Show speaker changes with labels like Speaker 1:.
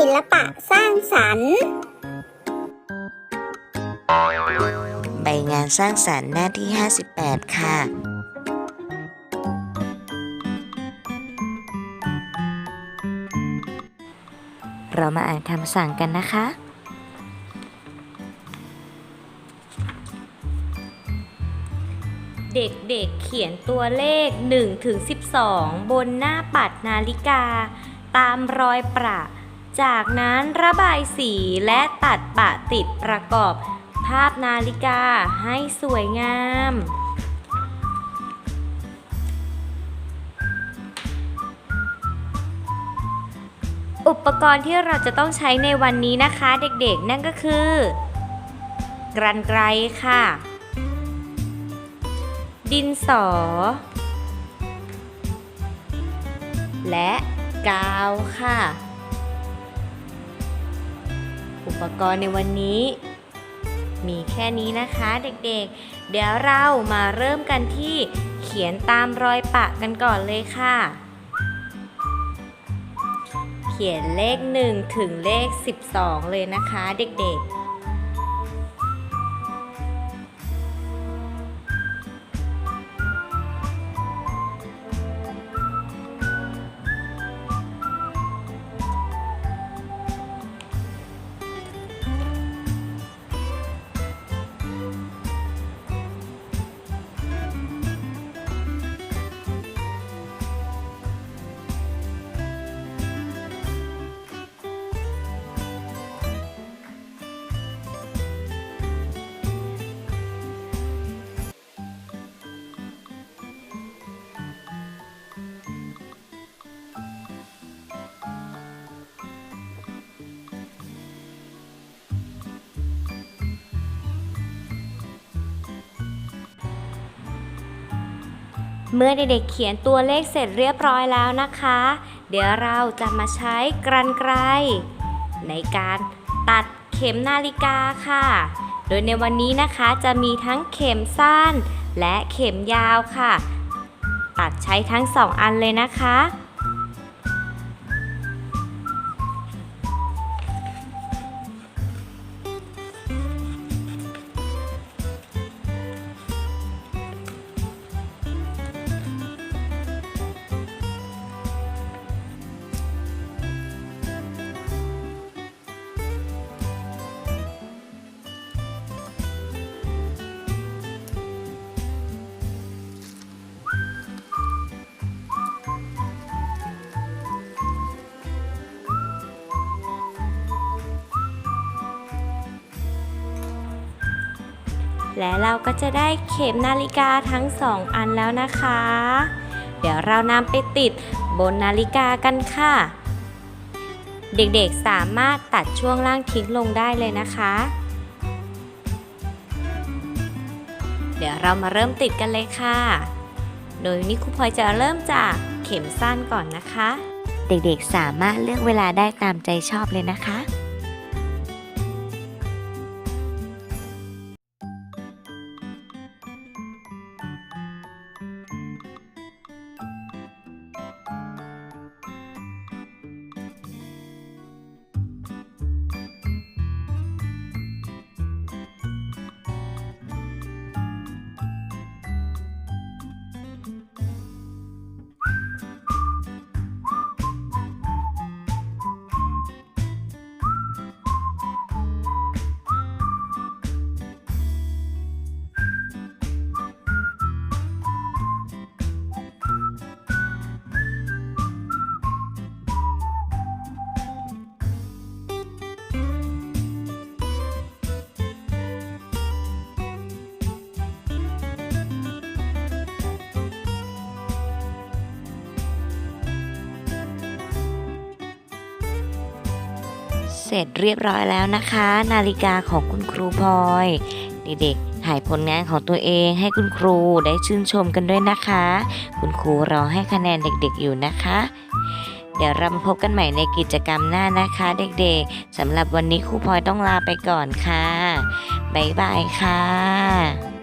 Speaker 1: ศิลปะสร้างสรรค์
Speaker 2: ใบงานสร้างสรรค์หน้าที่ 58 ค่ะเรามาอ่านคำสั่งกันนะคะ
Speaker 3: เด็กๆเขียนตัวเลข1ถึง12 บนหน้าปัดนาฬิกา ตามรอยประ จากนั้นระบายสีและตัดปะติดประกอบ ภาพนาฬิกาให้สวยงาม อุปกรณ์ที่เราจะต้องใช้ในวันนี้นะคะเด็กๆ นั่นก็คือ กรันไกรค่ะ ดินสอ และกาวค่ะ อุปกรณ์ในวันนี้ มีแค่นี้นะคะเด็กๆเดี๋ยวเรามาเริ่มกันที่เขียนตามรอยปะกันก่อนเลยค่ะ เขียนเลข 1 ถึงเลข 12 เลยนะคะเด็กๆ เมื่อเด็กๆเขียนตัวเลขเสร็จเรียบร้อยแล้วนะคะ เดี๋ยวเราจะมาใช้กรรไกรในการตัดเข็มนาฬิกาค่ะ โดยในวันนี้นะคะจะมีทั้งเข็มสั้นและเข็มยาวค่ะ ตัดใช้ทั้งสองอันเลยนะคะ และเราก็จะได้เข็มนาฬิกาทั้งสองอันแล้วนะคะ เดี๋ยวเรานำไปติดบนนาฬิกากันค่ะ เด็กๆสามารถตัดช่วงล่างทิ้งลงได้เลยนะคะ เดี๋ยวเรามาเริ่มติดกันเลยค่ะ โดยนี้ครูพลอยจะเริ่มจากเข็มสั้นก่อนนะคะ
Speaker 2: เด็กๆสามารถเลือกเวลาได้ตามใจชอบเลยนะคะ เสร็จเรียบร้อยแล้วนะคะ นาฬิกาของคุณครูพลอยเด็กๆถ่ายผลงานของตัวเองให้คุณครูได้ชื่นชมกันด้วยนะคะ คุณครูรอให้คะแนนเด็กๆอยู่นะคะ เดี๋ยวเรามาพบกันใหม่ในกิจกรรมหน้านะคะเด็กๆสำหรับวันนี้ครูพลอยต้องลาไปก่อนค่ะ บ๊ายบายค่ะ